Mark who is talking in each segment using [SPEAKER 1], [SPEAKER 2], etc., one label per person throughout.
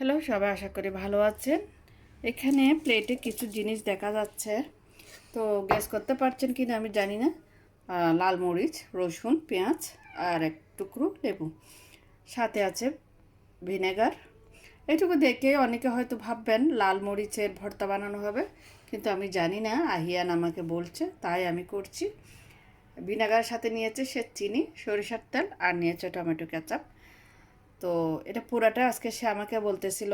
[SPEAKER 1] Hello, সবাই আশা করি ভালো আছেন। এখানে প্লেটে কিছু জিনিস দেখা যাচ্ছে। তো গ্যাস করতে পারছেন কি না আমি জানি না। লাল মরিচ, রসুন, পেঁয়াজ আর এক টুকরো লেবু। সাথে আছে ভিনেগার। এটুকু দেখে অনেকে হয়তো ভাববেন লাল মরিচের ভর্তা বানানো হবে, কিন্তু আমি জানি না, আহিয়ান আমাকে বলছে, তাই আমি করছি। ভিনেগারের সাথে নিয়েছে সে চিনি, সরিষার তেল আর নিয়েছে টমেটো কেচাপ। তো এটা পুরাটা আজকে সে আমাকে বলতেছিল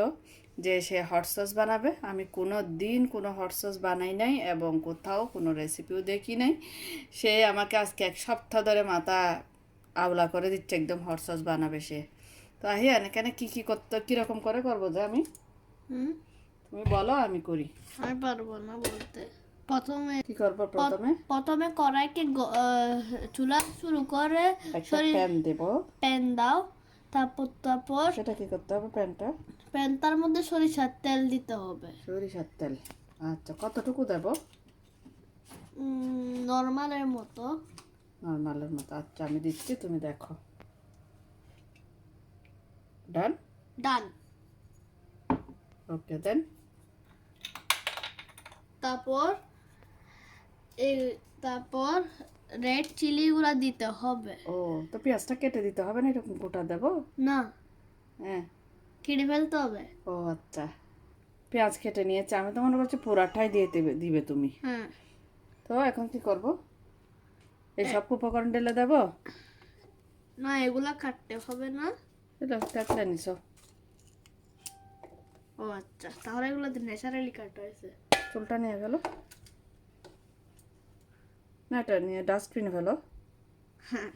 [SPEAKER 1] যে সে হট সস বানাবে। আমি কোনো দিন কোনো হট সস বানাই নাই এবং কোথাও কোনো রেসিপিও দেখি নাই। সে আমাকে আজকে এক সপ্তাহ ধরে মাথা আওলা করে দিচ্ছে একদম হট সস বানাবে সে। তো আহিয়ান এখানে কী কী করতে কীরকম করে করব যে আমি?
[SPEAKER 2] হুম?
[SPEAKER 1] তুমি বলো আমি করি।
[SPEAKER 2] আমি পারব না বলতে। প্রথমে
[SPEAKER 1] কী করব প্রথমে?
[SPEAKER 2] প্রথমে কড়াইকে চুলা শুরু করে সরি
[SPEAKER 1] প্যান দেবো।
[SPEAKER 2] প্যান দাও। তারপর তারপর
[SPEAKER 1] সেটা কী করতে হবে প্যানটা?
[SPEAKER 2] প্যানটার মধ্যে সরিষার তেল দিতে হবে।
[SPEAKER 1] সরিষার তেল। আচ্ছা কতটুকু দেবো?
[SPEAKER 2] নর্মালের মতো।
[SPEAKER 1] নর্মালের মতো। আচ্ছা আমি দিচ্ছি তুমি দেখো। ডান?
[SPEAKER 2] ডান।
[SPEAKER 1] ওকে দেন।
[SPEAKER 2] তারপর এই তারপর রেড চিলিগুলো দিতে হবে।
[SPEAKER 1] ও তো পেঁয়াজটা কেটে দিতে হবে না? এরকম গোটা দেবো?
[SPEAKER 2] না।
[SPEAKER 1] হ্যাঁ।
[SPEAKER 2] কেটে ফেলতে হবে।
[SPEAKER 1] ও আচ্ছা। পেঁয়াজ কেটে নিয়েছে। আমি তো মনে করছি পুরাটাই দিয়ে দেবে দিবে তুমি।
[SPEAKER 2] হ্যাঁ।
[SPEAKER 1] তো এখন কি করব? এই সব উপকরণ ঢেলে দেবো?
[SPEAKER 2] না এগুলা কাটতে হবে না।
[SPEAKER 1] এটা কাটলে নিছো।
[SPEAKER 2] ও আচ্ছা। তাহলে এগুলো ন্যাচারালি কাটা হয়েছে।
[SPEAKER 1] চুলটা নিয়ে গেল না এটা নিয়ে ডাস্টবিনে ফেলো।
[SPEAKER 2] হ্যাঁ।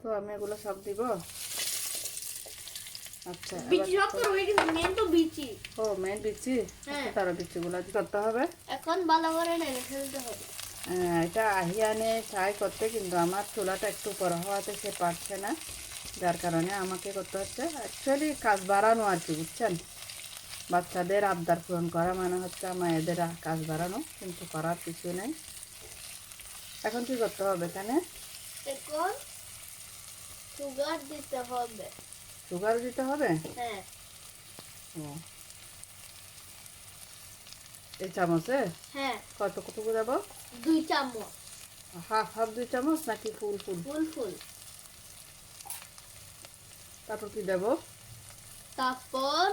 [SPEAKER 1] তো আমি এগুলো সব দিব। আচ্ছা
[SPEAKER 2] বিচি সব তো রয়ে গেছে মেন তো বিচি।
[SPEAKER 1] ও মেন বিচি?
[SPEAKER 2] হ্যাঁ।
[SPEAKER 1] তারা বিচিগুলো করতে হবে।
[SPEAKER 2] এখন ভালো করে নেড়ে ফেলতে হবে।
[SPEAKER 1] হ্যাঁ, এটা আহিয়ানে ট্রাই করতে কিন্তু আমার চুলাটা একটু বড় হওয়াতে সে পারছে না। যার কারণে আমাকে করতে হচ্ছে। অ্যাকচুয়ালি কাজ বাড়ানো আর কি বুঝছেন? বাচ্চাদের আবদার পূরণ করা মানে হচ্ছে মায়েদের কাজ বাড়ানো কিন্তু করার কিছু নেই। এখন কি করতে হবে এখানে?
[SPEAKER 2] এখন সুগার দিতে হবে।
[SPEAKER 1] সুগার দিতে হবে?
[SPEAKER 2] হ্যাঁ।
[SPEAKER 1] ও। এই চামচে?
[SPEAKER 2] হ্যাঁ।
[SPEAKER 1] কত কতটুকু দেবো
[SPEAKER 2] দুই চামচ।
[SPEAKER 1] হাফ হাফ দুই চামচ নাকি ফুল ফুল?
[SPEAKER 2] ফুল ফুল।
[SPEAKER 1] তারপর কি দেবো?
[SPEAKER 2] তারপর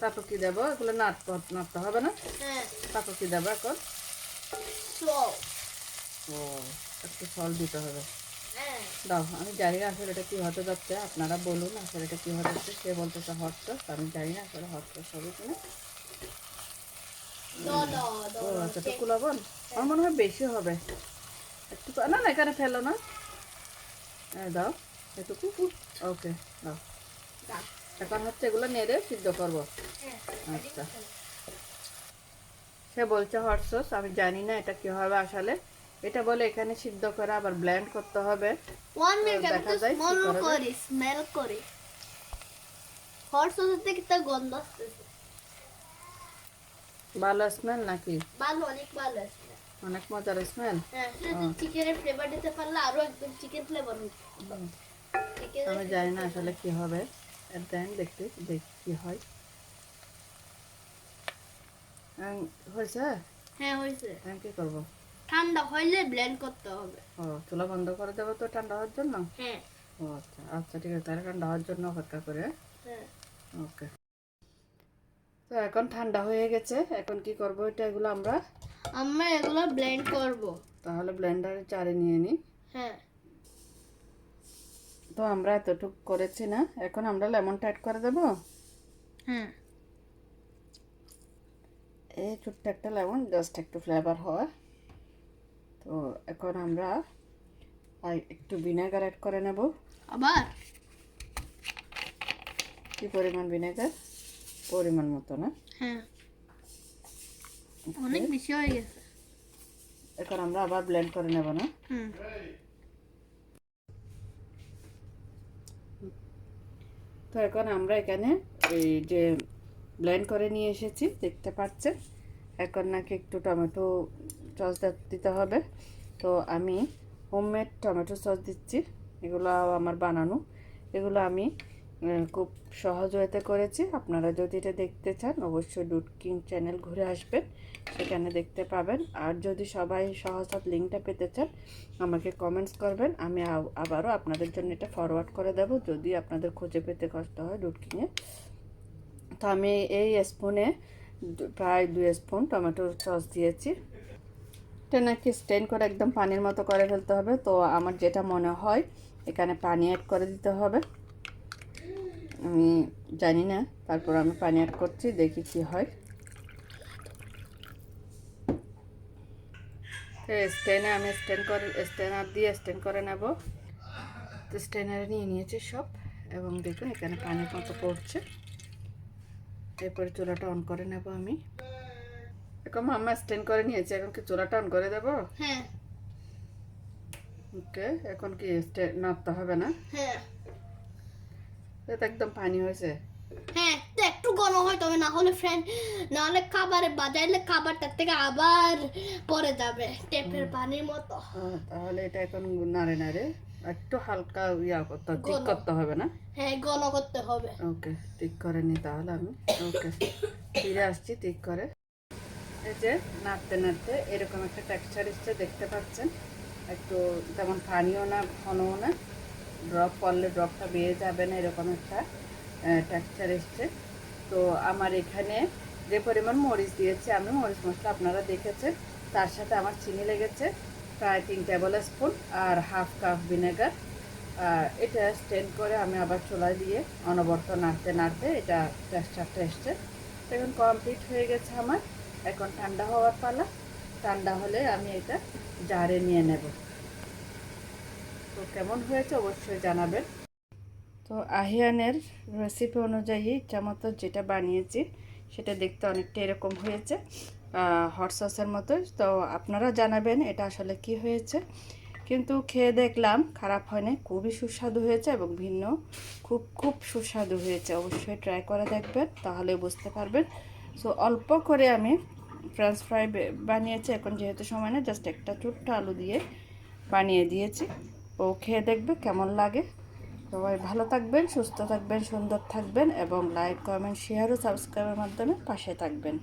[SPEAKER 1] তারপর কি দেবো? এগুলো নাট নাড়তে হবে না?
[SPEAKER 2] হ্যাঁ।
[SPEAKER 1] তারপর কি দেবো এখন? ও একটু ফল দিতে হবে।
[SPEAKER 2] হ্যাঁ।
[SPEAKER 1] দাও আমি জানি না আসলে এটা কী হতে যাচ্ছে আপনারা বলুন আসলে এটা কী হতে যাচ্ছে সে বলতেছে হট সস আমি জানি না আসলে হট সস হবে কিনা ও আচ্ছা টুকু লবণ? আমার মনে হয় বেশি হবে। একটু না না এখানে ফেলো না। হ্যাঁ দাও এটুকু। ওকে দাও। এখন হচ্ছে এগুলো নেড়ে সিদ্ধ করব। আচ্ছা। সে বলছে হট সস আমি জানি না এটা কি হবে আসলে। এটা বলে এখানে সিদ্ধ করে আবার ব্লেন্ড করতে হবে।
[SPEAKER 2] ওয়ান মিনিট আমি
[SPEAKER 1] দেখা যায়
[SPEAKER 2] স্মল
[SPEAKER 1] করা
[SPEAKER 2] স্মেল করি হট সসের থেকে একটা গন্ধ আসতেছে।
[SPEAKER 1] ভালো স্মেল নাকি?
[SPEAKER 2] ভালো অনেক ভালো আসছে
[SPEAKER 1] অনেক মজার স্মেল
[SPEAKER 2] হ্যাঁ চিকেনের ফ্লেভার দিতে পারলে আরও একদম চিকেন ফ্লেভার চিকেন
[SPEAKER 1] আমি জানি না আসলে কি হবে। দেন দেখতে দেখ কি হয় হয়েছে
[SPEAKER 2] হ্যাঁ হয়েছে
[SPEAKER 1] আমি কি করব?
[SPEAKER 2] ঠান্ডা হইলে ব্লেন্ড করতে হবে।
[SPEAKER 1] ও চুলা বন্ধ করে দেবো তো ঠান্ডা হওয়ার জন্য?
[SPEAKER 2] হ্যাঁ।
[SPEAKER 1] ও আচ্ছা আচ্ছা ঠিক আছে তাহলে ঠান্ডা হওয়ার জন্য অপেক্ষা করে।
[SPEAKER 2] হ্যাঁ।
[SPEAKER 1] ওকে। তো এখন ঠান্ডা হয়ে গেছে এখন কি করব? এটা এগুলো আমরা
[SPEAKER 2] আমরা এগুলো ব্লেন্ড করব।
[SPEAKER 1] তাহলে ব্লেন্ডারে চারে নিয়ে নিই
[SPEAKER 2] হ্যাঁ।
[SPEAKER 1] তো আমরা এতটুক করেছি না। এখন আমরা লেমন টাইট করে দেবো।
[SPEAKER 2] হ্যাঁ
[SPEAKER 1] এই ছোট্ট একটা লেমন জাস্ট একটু ফ্লেভার হয়। তো এখন আমরা একটু ভিনেগার অ্যাড করে নেব।
[SPEAKER 2] আবার?
[SPEAKER 1] কি পরিমাণ ভিনেগার পরিমাণ মতো না।
[SPEAKER 2] হ্যাঁ। অনেক বেশি হয়ে গেছে।
[SPEAKER 1] এখন আমরা আবার ব্লেন্ড করে নেব না।
[SPEAKER 2] হুম।
[SPEAKER 1] তো এখন আমরা এখানে এই যে ব্লেন্ড করে নিয়ে এসেছি, দেখতে পাচ্ছেন। এখন নাকি একটু টমেটো সস দিতে হবে। তো আমি হোমমেড টমেটো সস দিচ্ছি। এগুলো আমার বানানো। এগুলো আমি খুব সহজ ওয়েতে করেছি। আপনারা যদি এটা দেখতে চান, অবশ্যই ডুট কিং চ্যানেল ঘুরে আসবেন, সেখানে দেখতে পাবেন। আর যদি সবাই সহজ লিঙ্কটা পেতে চান, আমাকে কমেন্টস করবেন, আমি আবারও আপনাদের জন্য এটা ফরওয়ার্ড করে দেব। যদি আপনাদের খুঁজে পেতে কষ্ট হয় ডুট কিংয়ে তো আমি এই স্পুনে প্রায় দুই স্পুন টমেটো সস দিয়েছি। এটা নাকি স্টেন করে একদম পানির মতো করে ফেলতে হবে। তো আমার যেটা মনে হয়, এখানে পানি অ্যাড করে দিতে হবে। আমি জানি না তারপর আমি পানি অ্যাড করছি দেখি কি হয়। তো স্টেনে আমি স্টেন করে স্টেনার দিয়ে স্টেন করে নেব। তো স্টেনারে নিয়ে নিয়েছি সব এবং দেখুন এখানে পানির মতো পড়ছে। এরপরে চুলাটা অন করে নেব আমি। এখন মাম্মা স্টেন করে নিয়েছে এখন কি চুলাটা অন করে দেবো?
[SPEAKER 2] হ্যাঁ।
[SPEAKER 1] ওকে এখন কি স্টে- নাড়তে হবে না?
[SPEAKER 2] হ্যাঁ।
[SPEAKER 1] এটা একদম পানি হয়েছে।
[SPEAKER 2] হ্যাঁ তো একটু ঘন হয় তবে না হলে ফ্রেন্ড না হলে খাবারে বাজাইলে খাবারটার থেকে আবার পরে যাবে টেপের পানির মতো।
[SPEAKER 1] তাহলে এটা এখন নাড়ে নাড়ে একটু হালকা ইয়া করতে হবে, ঠিক করতে হবে না?
[SPEAKER 2] হ্যাঁ ঘন করতে হবে।
[SPEAKER 1] ওকে ঠিক করে নি তাহলে আমি। ওকে ফিরে আসছি ঠিক করে। এই যে নাড়তে নাড়তে এরকম একটা টেক্সচার এসছে দেখতে পাচ্ছেন? একটু তেমন পানিও না ঘনও না। ড্রপ করলে ড্রপটা বেয়ে যাবে না, এরকম একটা টেক্সচার এসছে। তো আমার এখানে যে পরিমাণ মরিচ দিয়েছি, আমি মরিচ মশলা আপনারা দেখেছেন, তার সাথে আমার চিনি লেগেছে, প্রায় তিন টেবিল স্পুন আর হাফ কাপ ভিনেগার এটা স্টেন করে আমি আবার চুলায় দিয়ে অনবরত নাড়তে নাড়তে এটা টেক্সচারটা এসছে। এখন কমপ্লিট হয়ে গেছে আমার। এখন ঠান্ডা হওয়ার পালা। ঠান্ডা হলে আমি এটা জারে নিয়ে নেব। তো কেমন হয়েছে অবশ্যই জানাবেন। তো আহিয়ানের রেসিপি অনুযায়ী ইচ্ছা মতো যেটা বানিয়েছি, সেটা দেখতে অনেকটা এরকম হয়েছে হট সসের মতো। তো আপনারা জানাবেন এটা আসলে কি হয়েছে। কিন্তু খেয়ে দেখলাম খারাপ হয়নি, খুবই সুস্বাদু হয়েছে এবং ভিন্ন, খুব খুব সুস্বাদু হয়েছে। অবশ্যই ট্রাই করে দেখবেন, তাহলে বুঝতে পারবেন। সো অল্প করে আমি ফ্রেঞ্চ ফ্রাই বানিয়েছি। এখন যেহেতু সময় না জাস্ট একটা ছোট্ট আলু দিয়ে বানিয়ে দিয়েছি। ও খেয়ে দেখবে কেমন লাগে। সবাই ভালো থাকবেন, সুস্থ থাকবেন, সুন্দর থাকবেন এবং লাইক কমেন্ট শেয়ার ও সাবস্ক্রাইবের মাধ্যমে পাশে থাকবেন।